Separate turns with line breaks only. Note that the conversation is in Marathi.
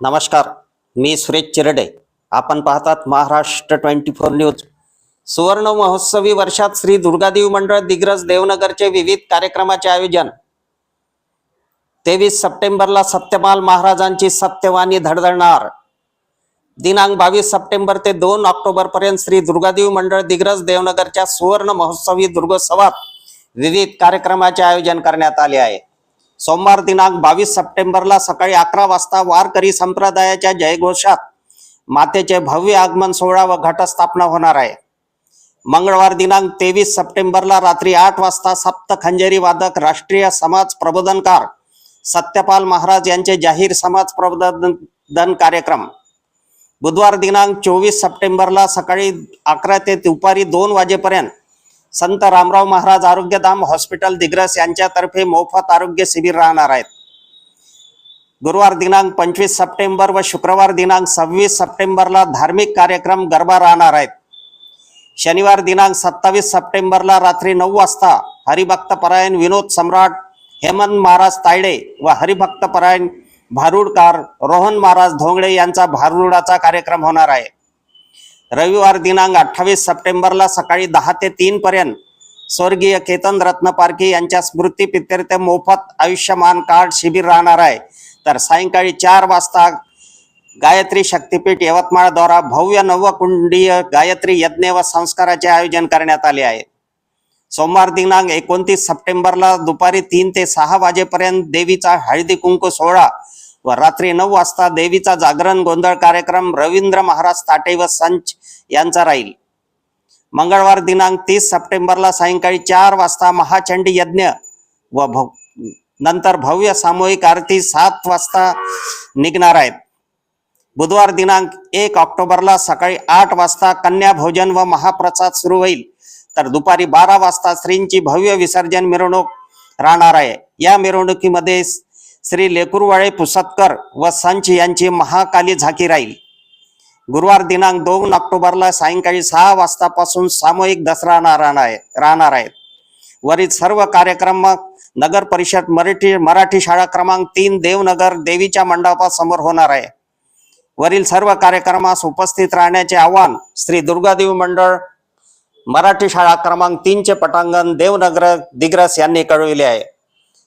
नमस्कार मी सुरेश चिरडे. आपण पाहतात महाराष्ट्र ट्वेंटी फोर न्यूज. सुवर्ण महोत्सवी वर्षात श्री दुर्गादेवी मंडळ दिग्रज देवनगरचे विविध कार्यक्रमाचे आयोजन. तेवीस सप्टेंबरला सत्यमाल महाराजांची सत्यवाणी धडधडणार. दिनांक बावीस सप्टेंबर ते दोन ऑक्टोबर पर्यंत श्री दुर्गादेवी मंडळ दिग्रज देवनगरच्या सुवर्ण महोत्सवी दुर्गोत्सवात विविध कार्यक्रमाचे आयोजन करण्यात आले आहे. सोमवार दिनांक बावीस सप्टेंबरला सकाळी अकरा वाजता वारकरी संप्रदायाच्या जयघोषात मातेचे भव्य आगमन सोहळा व घटस्थापना होणार आहे. मंगळवार दिनांक तेवीस सप्टेंबरला रात्री आठ वाजता सप्त खंजेरी वादक राष्ट्रीय समाज प्रबोधनकार सत्यपाल महाराज यांचे जाहीर समाज प्रबोधन कार्यक्रम. बुधवार दिनांक चोवीस सप्टेंबरला सकाळी अकरा ते दुपारी दोन वाजेपर्यंत संत रामराव महाराज आरोग्यधाम हॉस्पिटल दिग्रस यांच्यातर्फे मोफत आरोग्य शिबिर राहणार आहेत. गुरुवार दिनांक पंचवीस सप्टेंबर व शुक्रवार दिनांक सव्वीस सप्टेंबरला धार्मिक कार्यक्रम गरबा राहणार आहेत. शनिवार दिनांक सत्तावीस सप्टेंबरला रात्री नऊ वाजता हरिभक्त परायण विनोद सम्राट हेमंत महाराज तायडे व हरिभक्त परायण भारुडकार रोहन महाराज धोंगडे यांचा भारुडाचा कार्यक्रम होणार आहे. रविवार दिनांक अठ्ठावीस सप्टेंबरला सकाळी दहा ते तीन पर्यंत स्वर्गीय केतन रत्न पारखी यांच्या स्मृती पित्यर्थ मोफत आयुष्यमान कार्ड शिबिर राहणार आहे. तर सायंकाळी चार वाजता गायत्री शक्तीपीठ यवतमाळद्वारा भव्य नवकुंडीय गायत्री यज्ञ व संस्काराचे आयोजन करण्यात आले आहे. सोमवार दिनांक एकोणतीस सप्टेंबरला दुपारी तीन ते सहा वाजेपर्यंत देवीचा हळदी कुंकू सोहळा व रात्री नऊ वाजता देवीचा जागरण गोंधळ कार्यक्रम रवींद्र महाराज ताटे व संच यांचा राहील. मंगळवार दिनांक तीस सप्टेंबरला सायंकाळी चार वाजता महाचंडी यज्ञ व भव नंतर भव्य सामूहिक आरती सात वाजता निघणार आहेत. बुधवार दिनांक एक ऑक्टोबरला सकाळी आठ वाजता कन्या भोजन व महाप्रसाद सुरू होईल. तर दुपारी बारा वाजता श्रींची भव्य विसर्जन मिरवणूक राहणार आहे. या मिरवणुकीमध्ये श्री लेकुरवाळे पुसतकर व संच यांची महाकाली झाकी राहील. गुरुवार दिनांक दोन ऑक्टोबरला सायंकाळी सहा वाजतापासून सामूहिक दसरा राहणार आहे राहणार आहेत वरील सर्व कार्यक्रम नगर परिषद मराठी मराठी शाळा क्रमांक तीन देवनगर देवीच्या मंडपासमोर होणार आहे. वरील सर्व कार्यक्रमास उपस्थित राहण्याचे आवाहन श्री दुर्गादेवी मंडळ मराठी शाळा क्रमांक तीनचे पटांगण देवनगर दिग्रस यांनी कळविले आहे.